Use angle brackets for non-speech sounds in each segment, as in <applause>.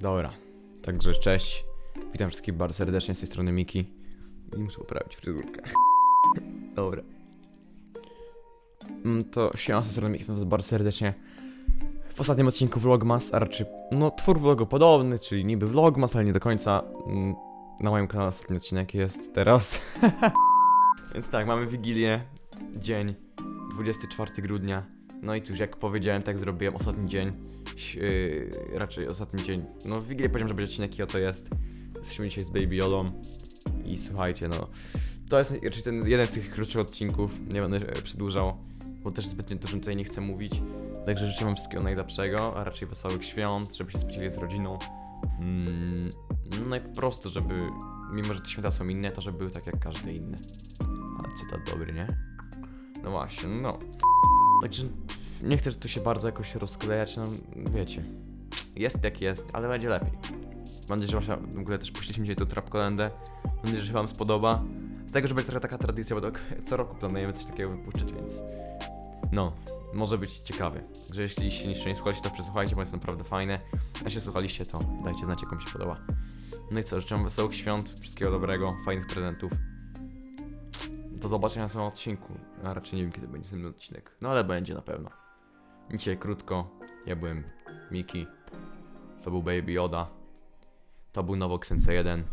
Dobra, także cześć. Witam wszystkich bardzo serdecznie z tej strony Miki. I muszę poprawić fryzurkę. <laughs> Dobra. Mm, To siema z tej strony Miki, was bardzo serdecznie. W ostatnim odcinku Vlogmas, a raczej, no, twór vlogopodobny, czyli niby Vlogmas, ale nie do końca. Mm, Na moim kanale ostatni odcinek jest teraz. <laughs> Więc tak, mamy Wigilię, dzień 24 grudnia. No i cóż, jak powiedziałem, tak zrobiłem ostatni dzień. Yy, raczej ostatni dzień. No, w Wigilię powiedziałem, że będzie odcinek i oto jest. Jesteśmy dzisiaj z Baby Yolą. I słuchajcie, no. To jest raczej ten jeden z tych krótszych odcinków. Nie będę przedłużał, bo też zbytnio dużo tutaj nie chcę mówić. Także życzę Wam wszystkiego najlepszego, a raczej wesołych świąt, żeby się spędzili z rodziną. Mm, no i po prostu, żeby, mimo że te święta są inne, to żeby były tak jak każde inne. Ale cytat dobry, nie? No właśnie, no. Także nie chcę tu się bardzo jakoś rozklejać, no wiecie. Jest jak jest, ale będzie lepiej. Mam nadzieję, że wasza, w ogóle też puściliśmy dzisiaj tą trap kolendę. Mam nadzieję, że się wam spodoba. Z tego, że będzie trochę taka tradycja, bo <laughs> co roku planujemy coś takiego wypuszczać, więc... No, może być ciekawy. Także jeśli się jeszcze nie słuchaliście, to przesłuchajcie, bo jest naprawdę fajne. A jeśli słuchaliście, to dajcie znać, jak wam się podoba. No i co, życzę wam wesołych świąt, wszystkiego dobrego, fajnych prezentów. Do zobaczenia na samym odcinku. A raczej nie wiem, kiedy będzie ten odcinek. No ale będzie na pewno. Dzisiaj krótko, ja byłem Miki, to był Baby Yoda, to był Nowok Sensei 1,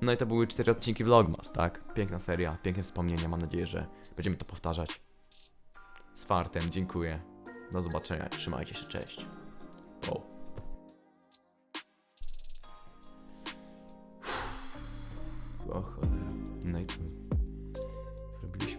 no i to były cztery odcinki Vlogmas, tak? Piękna seria, piękne wspomnienia, mam nadzieję, że będziemy to powtarzać. Z fartem, dziękuję, do zobaczenia, trzymajcie się, cześć. Wow. O cholera, no i co? Zrobiliśmy.